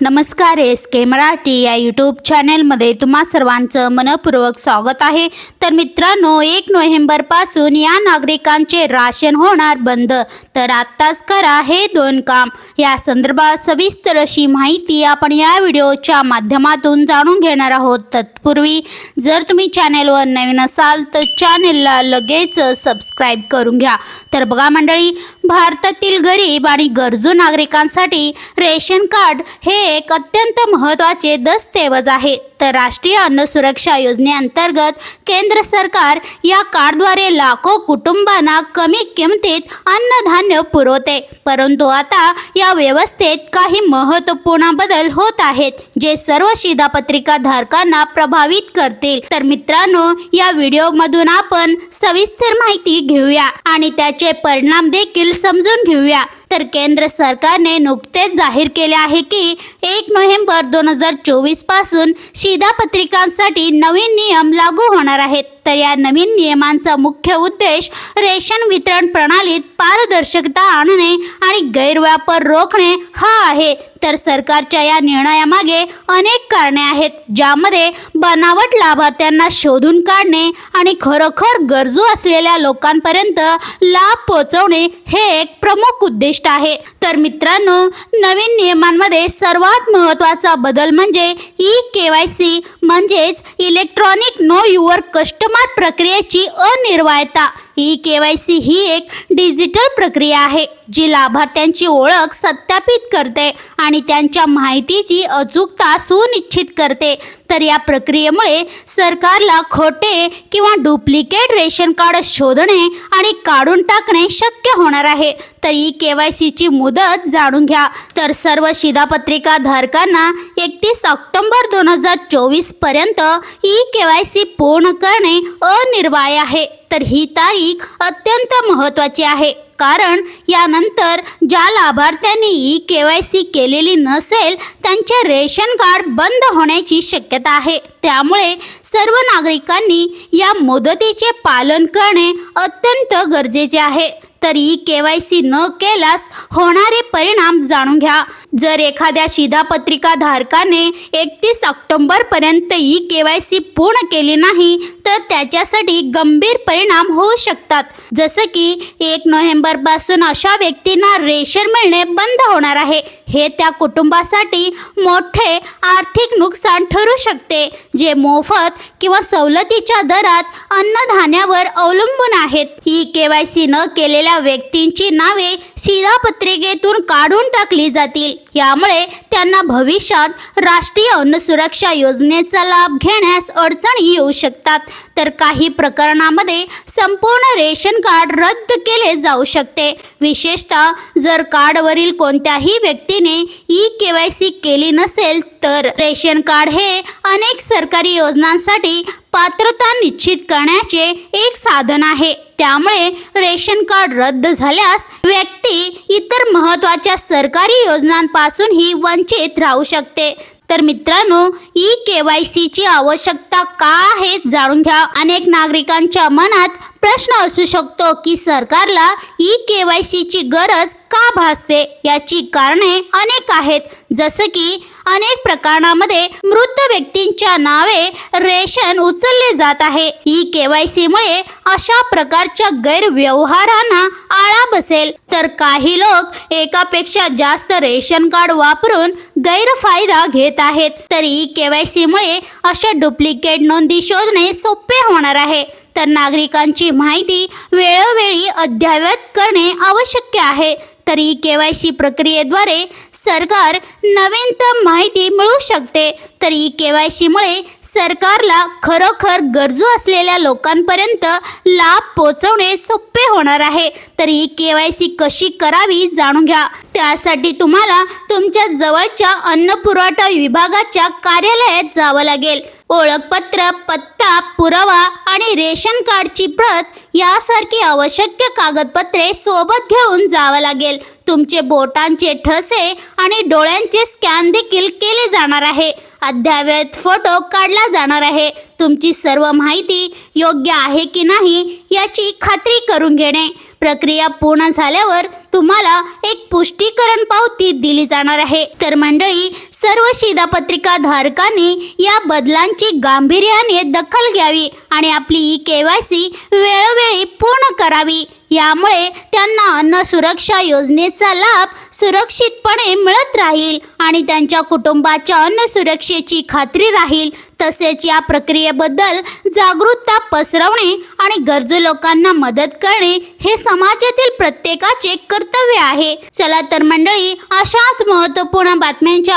नमस्कार एस के मराठी या यूट्यूब चॅनेलमध्ये तुम्हा सर्वांचं मनपूर्वक स्वागत आहे. तर मित्रांनो एक नोव्हेंबरपासून या नागरिकांचे राशन होणार बंद. तर आत्ताच करा हे दोन काम. या संदर्भात सविस्तर अशी माहिती आपण या व्हिडिओच्या माध्यमातून जाणून घेणार आहोत. तत्पूर्वी जर तुम्ही चॅनेलवर नवीन असाल तर चॅनेलला लगेच सबस्क्राईब करून घ्या. तर बघा मंडळी भारतातील गरीब आणि गरजू नागरिकांसाठी रेशन कार्ड हे एक अत्यंत महत्त्वाचे दस्तऐवज आहे. तर राष्ट्रीय अन्न सुरक्षा योजनेअंतर्गत केंद्र सरकार या कार्डद्वारे लाखो कुटुंबांना कमी किमतीत अन्नधान्य पुरवते. परंतु आता या व्यवस्थेत काही महत्त्वपूर्ण बदल होत आहेत जे सर्व शिधापत्रिका धारकांना प्रभावित करतील. तर मित्रांनो या व्हिडिओमधून आपण सविस्तर माहिती घेऊया आणि त्याचे परिणाम देखील समजून घेऊया. तर केंद्र सरकारने नुकतेच जाहीर केले आहे की एक नोव्हेंबर दोन हजार चोवीसपासून शिधापत्रिकांसाठी नवीन नियम लागू होणार आहेत. तर या नवीन नियमांचा मुख्य उद्देश रेशन वितरण प्रणालीत पारदर्शकता आणणे आणि गैरव्यापार रोखणे हा आहे. तर सरकारच्या या निर्णयामागे अनेक कारणे आहेत ज्यामध्ये बनावट लाभार्थ्यांना शोधून काढणे आणि खरोखर गरजू असलेल्या लोकांपर्यंत लाभ पोहोचवणे हे एक प्रमुख उद्दिष्ट आहे. तर मित्रांनो नवीन नियमांमध्ये सर्वात महत्त्वाचा बदल म्हणजे ई के वाय सी म्हणजेच इलेक्ट्रॉनिक नो युअर कस्टमर प्रक्रियेची अनिर्वायता. ई के वाय सी ही एक डिजिटल प्रक्रिया आहे जी लाभार्थ्यांची ओळख सत्यापित करते आणि त्यांच्या माहितीची अचूकता सुनिश्चित करते. तर या प्रक्रियेमुळे सरकारला खोटे किंवा डुप्लिकेट रेशन कार्ड शोधणे आणि काढून टाकणे शक्य होणार आहे. तर ई के वाय सीची मुदत जाणून घ्या. तर सर्व शिधापत्रिका धारकांना एकतीस ऑक्टोबर दोन हजार चोवीसपर्यंत ई के वाय सी पूर्ण करणे अनिर्वाय आहे. तर ही तारीख अत्यंत महत्त्वाची आहे. कारण यानंतर ज्या लाभार्थ्यांनी ई के वाय सी केलेली नसेल त्यांचे रेशन कार्ड बंद होण्याची शक्यता आहे. त्यामुळे सर्व नागरिकांनी या मुदतीचे पालन करणे अत्यंत गरजेचे आहे. तरी केवायसी के वाय सी न केल्यास होणारे परिणाम जाणून घ्या. जर एखाद्या शिधापत्रिका धारकाने एकतीस ऑक्टोंबरपर्यंत ई के वाय सी पूर्ण केली नाही तर त्याच्यासाठी गंभीर परिणाम होऊ शकतात. जसं की एक नोव्हेंबरपासून अशा व्यक्तींना रेशन मिळणे बंद होणार आहे. हे त्या कुटुंबासाठी मोठे आर्थिक नुकसान ठरू शकते जे मोफत किंवा सवलतीच्या दरात अन्नधान्यावर अवलंबून आहेत. ई के वाय सी न केलेल्या व्यक्तींची नावे शिधापत्रिकेतून काढून टाकली जातील. यामुळे त्यांना भविष्यात राष्ट्रीय अन्न सुरक्षा योजनेचा लाभ घेण्यास अडचणी येऊ शकतात. तर काही प्रकरणामध्ये संपूर्ण रेशन कार्ड रद्द केले जाऊ शकते. विशेषतः जर कार्डवरील कोणत्याही व्यक्तीने ई के वाय सी केली नसेल तर रेशन कार्ड हे अनेक सरकारी योजनांसाठी पात्रता निश्चित करण्याचे एक साधन आहे. त्यामुळे रेशन कार्ड रद्द झाल्यास व्यक्ती इतर महत्त्वाच्या सरकारी योजनांपासूनही वंचित राहू शकते. तर मित्रांनो ई के वाय सीची आवश्यकता का आहे जाणून घ्या. अनेक नागरिकांच्या मनात प्रश्न असू शकतो की सरकारला ई के वाय सीची गरज का भासते? याची कारणे अनेक आहेत. जसं की अनेक प्रकरणामध्ये मृत व्यक्तींच्या नावे रेशन उचलले जात आहे. ई के वाय सीमुळे अशा प्रकारच्या गैरव्यवहारांना आळा बसेल. तर काही लोक एकापेक्षा जास्त रेशन कार्ड वापरून गैरफायदा घेत आहेत. तर ई के वाय सीमुळे अशा डुप्लिकेट नोंदी शोधणे सोपे होणार आहे. तर नागरिकांची माहिती वेळोवेळी अद्ययावत करणे आवश्यक आहे. तर के वाय सी प्रक्रियेद्वारे सरकार नवीनतम माहिती मिळू शकते. तर ई के वाय सीमुळे सरकारला खरोखर गरजू असलेल्या लोकांपर्यंत लाभ पोचवणे सोपे होणार आहे. तर के वाय सी कशी करावी जाणून घ्या. त्यासाठी तुम्हाला तुमच्या जवळच्या अन्न पुरवठा विभागाच्या कार्यालयात जावं लागेल. ओळखपत्र पत्ता पुरावा आणि रेशन कार्डची प्रत यासारखी आवश्यक कागदपत्रे सोबत घेऊन जावं लागेल. तुमचे बोटांचे ठसे आणि डोळ्यांचे स्कॅन देखील केले जाणार आहे. अद्ययावत फोटो काढला जाणार आहे. तुमची सर्व माहिती योग्य आहे की नाही याची खात्री करून घेणे. प्रक्रिया पूर्ण झाल्यावर तुम्हाला एक पुष्टीकरण पावती दिली जाणार आहे. तर मंडळी सर्व शिधापत्रिका धारकांनी या बदलांची गांभीर्याने दखल घ्यावी आणि आपली ई के वाय सी वेळोवेळी पूर्ण करावी. यामुळे त्यांना अन्न सुरक्षा योजनेचा लाभ सुरक्षितपणे मिळत राहील आणि त्यांच्या कुटुंबाच्या अन्न सुरक्षेची खात्री राहील. तसेच या प्रक्रियेबद्दल जागरूकता पसरवणे आणि गरजू लोकांना मदत करणे हे समाजातील प्रत्येकाचे कर्तव्य आहे. चला तर मंडळी अशाच महत्त्वपूर्ण बातम्यांच्या